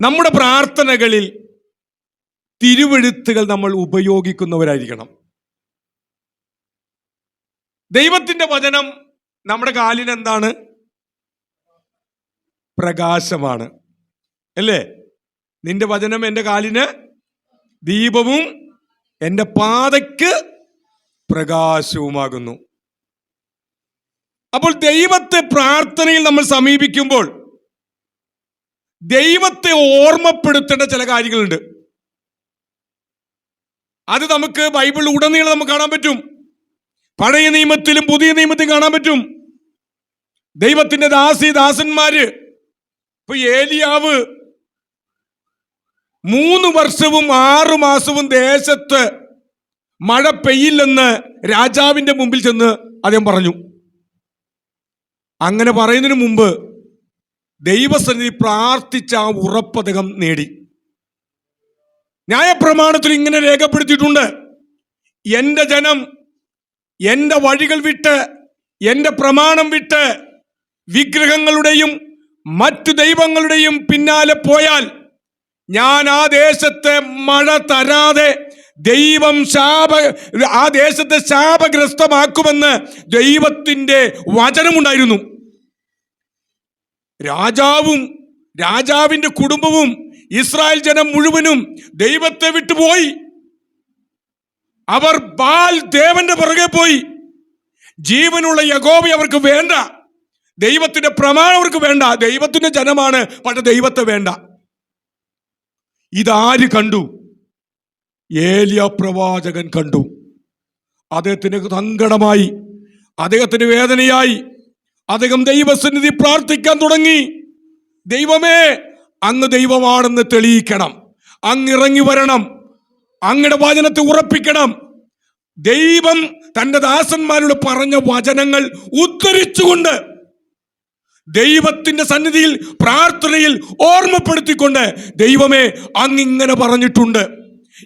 നമ്മുടെ പ്രാർത്ഥനകളിൽ തിരുവെഴുത്തുകൾ നമ്മൾ ഉപയോഗിക്കുന്നവരായിരിക്കണം. ദൈവത്തിന്റെ വചനം നമ്മുടെ കാലിന് എന്താണ്? പ്രകാശമാണ്. അല്ലേ? നിന്റെ വചനം എന്റെ കാലിന് ദീപവും എന്റെ പാതയ്ക്ക് പ്രകാശവുമാകുന്നു. അപ്പോൾ ദൈവത്തെ പ്രാർത്ഥനയിൽ നമ്മൾ സമീപിക്കുമ്പോൾ ദൈവത്തെ ഓർമ്മപ്പെടുത്തേണ്ട ചില കാര്യങ്ങളുണ്ട്. അത് നമുക്ക് ബൈബിൾ ഉടനീളം നമുക്ക് കാണാൻ പറ്റും. പഴയ നിയമത്തിലും പുതിയ നിയമത്തിലും കാണാൻ പറ്റും. ദൈവത്തിന്റെ ദാസി ദാസന്മാര് ഇപ്പൊ ഏലിയാവ് മൂന്ന് വർഷവും ആറു മാസവും ദേശത്ത് മഴ പെയ്യില്ലെന്ന് രാജാവിന്റെ മുമ്പിൽ ചെന്ന് അദ്ദേഹം പറഞ്ഞു. അങ്ങനെ പറയുന്നതിന് മുമ്പ് ദൈവസന്നിധി പ്രാർത്ഥിച്ച ആ ഉറപ്പതകം നേടി. ന്യായപ്രമാണത്തിൽ ഇങ്ങനെ രേഖപ്പെടുത്തിയിട്ടുണ്ട്. എന്റെ ജനം എന്റെ വഴികൾ വിട്ട് എന്റെ പ്രമാണം വിട്ട് വിഗ്രഹങ്ങളുടെയും മറ്റു ദൈവങ്ങളുടെയും പിന്നാലെ പോയാൽ ഞാൻ ആ ദേശത്തെ മഴ തരാതെ ദൈവം ശാപ ആ ദേശത്തെ ശാപഗ്രസ്തമാക്കുമെന്ന് ദൈവത്തിന്റെ വചനമുണ്ടായിരുന്നു. രാജാവും രാജാവിന്റെ കുടുംബവും ഇസ്രായേൽ ജനം മുഴുവനും ദൈവത്തെ വിട്ടുപോയി. അവർ ബാൽ ദേവന്റെ പുറകെ പോയി. ജീവനുള്ള യഗോബി അവർക്ക് വേണ്ട. ദൈവത്തിന്റെ പ്രമാണം അവർക്ക് വേണ്ട. ദൈവത്തിന്റെ ജനമാണ് പക്ഷെ ദൈവത്തെ വേണ്ട. ഇതാര് കണ്ടു? ഏലിയ പ്രവാചകൻ കണ്ടു. അദ്ദേഹത്തിന് സങ്കടമായി. അദ്ദേഹത്തിന് വേദനയായി. അദ്ദേഹം ദൈവസന്നിധി പ്രാർത്ഥിക്കാൻ തുടങ്ങി. ദൈവമേ അങ്ങ് ദൈവമാണെന്ന് തെളിയിക്കണം. അങ്ങ് ഇറങ്ങി വരണം. അങ്ങയുടെ വചനത്തെ ഉറപ്പിക്കണം. ദൈവം തന്റെ ദാസന്മാരോട് പറഞ്ഞ വചനങ്ങൾ ഉദ്ധരിച്ചുകൊണ്ട് ദൈവത്തിന്റെ സന്നിധിയിൽ പ്രാർത്ഥനയിൽ ഓർമ്മപ്പെടുത്തിക്കൊണ്ട് ദൈവമേ അങ്ങ് ഇങ്ങനെ പറഞ്ഞിട്ടുണ്ട്.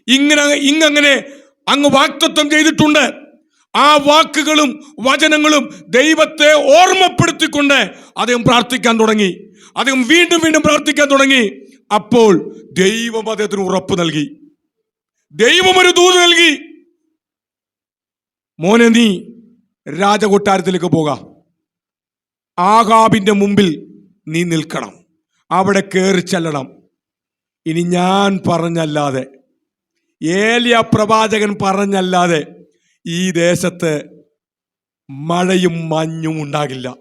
ഇങ്ങനെ ഇങ്ങനെ അങ്ങ് വാക്തത്വം ചെയ്തിട്ടുണ്ട്. ആ വാക്കുകളും വചനങ്ങളും ദൈവത്തെ ഓർമ്മപ്പെടുത്തിക്കൊണ്ട് അദ്ദേഹം പ്രാർത്ഥിക്കാൻ തുടങ്ങി. അദ്ദേഹം വീണ്ടും വീണ്ടും പ്രാർത്ഥിക്കാൻ തുടങ്ങി. അപ്പോൾ ദൈവം അദ്ദേഹത്തിന് ഉറപ്പ് നൽകി. ദൈവം ഒരു ദൂത് നൽകി. മോനെ നീ രാജകൊട്ടാരത്തിലേക്ക് പോകാം. ആകാബിന്റെ മുമ്പിൽ നീ നിൽക്കണം. അവിടെ കയറി ചെല്ലണം. ഇനി ഞാൻ പറഞ്ഞല്ലാതെ ഏലിയ പ്രവാചകൻ പറഞ്ഞല്ലാതെ ഈ ദേശത്ത് മഴയും മഞ്ഞും ഉണ്ടാകില്ല.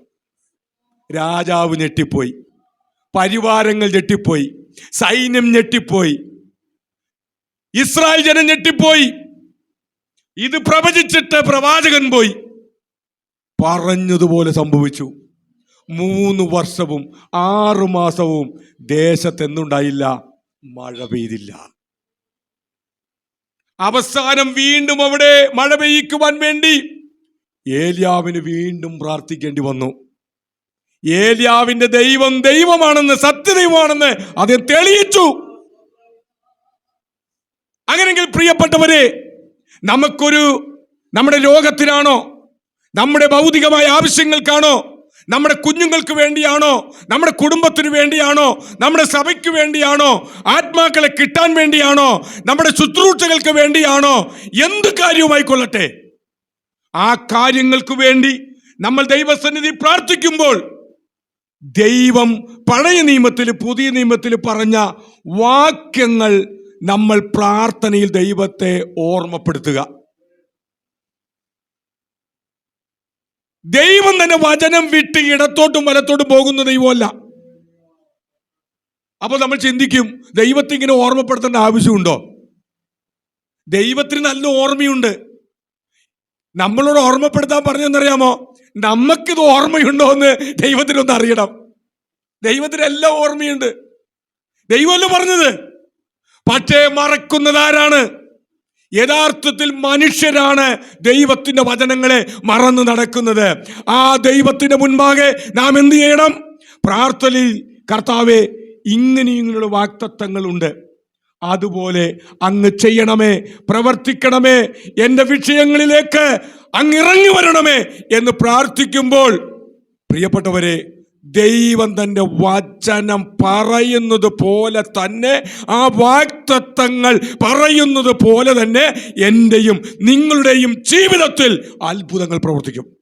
രാജാവ് ഞെട്ടിപ്പോയി. പരിവാരങ്ങൾ ഞെട്ടിപ്പോയി. സൈന്യം ഞെട്ടിപ്പോയി. ഇസ്രായേൽ ജനം ഞെട്ടിപ്പോയി. ഇത് പ്രവചിച്ചിട്ട് പ്രവാചകൻ പോയി. പറഞ്ഞതുപോലെ സംഭവിച്ചു. മൂന്ന് വർഷവും ആറു മാസവും ദേശത്തെന്തുണ്ടായില്ല? മഴ പെയ്തില്ല. അവസാനം വീണ്ടും അവിടെ മഴ പെയ്യിക്കുവാൻ വേണ്ടി ഏലിയാവിന് വീണ്ടും പ്രാർത്ഥിക്കേണ്ടി വന്നു. ഏലിയാവിന്റെ ദൈവം ദൈവമാണെന്ന് സത്യദൈവമാണെന്ന് അത് തെളിയിച്ചു. അങ്ങനെങ്കിൽ പ്രിയപ്പെട്ടവരെ നമുക്കൊരു നമ്മുടെ ലോകത്തിനാണോ നമ്മുടെ ഭൗതികമായ ആവശ്യങ്ങൾക്കാണോ നമ്മുടെ കുഞ്ഞുങ്ങൾക്ക് വേണ്ടിയാണോ? നമ്മുടെ കുടുംബത്തിന് വേണ്ടിയാണോ? നമ്മുടെ സഭയ്ക്ക് വേണ്ടിയാണോ? ആത്മാക്കളെ കിട്ടാൻ വേണ്ടിയാണോ? നമ്മുടെ ശുശ്രൂഷകൾക്ക് വേണ്ടിയാണോ? എന്ത് കാര്യവുമായിക്കൊള്ളട്ടെ ആ കാര്യങ്ങൾക്ക് വേണ്ടി നമ്മൾ ദൈവസന്നിധി പ്രാർത്ഥിക്കുമ്പോൾ ദൈവം പഴയ നിയമത്തിൽ പുതിയ നിയമത്തിൽ പറഞ്ഞ വാക്യങ്ങൾ നമ്മൾ പ്രാർത്ഥനയിൽ ദൈവത്തെ ഓർമ്മപ്പെടുത്തുക. ദൈവം തന്നെ വചനം വിട്ട് ഇടത്തോട്ടും വലത്തോട്ടും പോകുന്ന ദൈവമല്ല. അപ്പൊ നമ്മൾ ചിന്തിക്കും ദൈവത്തെ ഇങ്ങനെ ഓർമ്മപ്പെടുത്തേണ്ട ആവശ്യമുണ്ടോ? ദൈവത്തിന് നല്ല ഓർമ്മയുണ്ട്. നമ്മളോട് ഓർമ്മപ്പെടുത്താൻ പറഞ്ഞെന്നറിയാമോ? നമുക്കിത് ഓർമ്മയുണ്ടോ എന്ന് ദൈവത്തിനൊന്ന് അറിയണം. ദൈവത്തിന് എല്ലാം ഓർമ്മയുണ്ട്. ദൈവമല്ല പറഞ്ഞത്? പക്ഷേ മറക്കുന്നത് ആരാണ്? യഥാർത്ഥത്തിൽ മനുഷ്യരാണ് ദൈവത്തിന്റെ വചനങ്ങളെ മറന്നു നടക്കുന്നത്. ആ ദൈവത്തിന്റെ മുൻപാകെ നാം എന്ത് ചെയ്യണം? പ്രാർത്ഥനയിൽ കർത്താവെ ഇങ്ങനെ ഇങ്ങനെയുള്ള വാക്തത്വങ്ങളുണ്ട്. അതുപോലെ അങ്ങ് ചെയ്യണമേ പ്രവർത്തിക്കണമേ എന്റെ വിഷയങ്ങളിലേക്ക് അങ്ങ് ഇറങ്ങി വരണമേ എന്ന് പ്രാർത്ഥിക്കുമ്പോൾ പ്രിയപ്പെട്ടവരെ ദൈവം തന്റെ വചനം പറയുന്നത് പോലെ തന്നെ ആ വാക്തത്വങ്ങൾ പറയുന്നത് പോലെ തന്നെ എന്റെയും നിങ്ങളുടെയും ജീവിതത്തിൽ അത്ഭുതങ്ങൾ പ്രവർത്തിക്കും.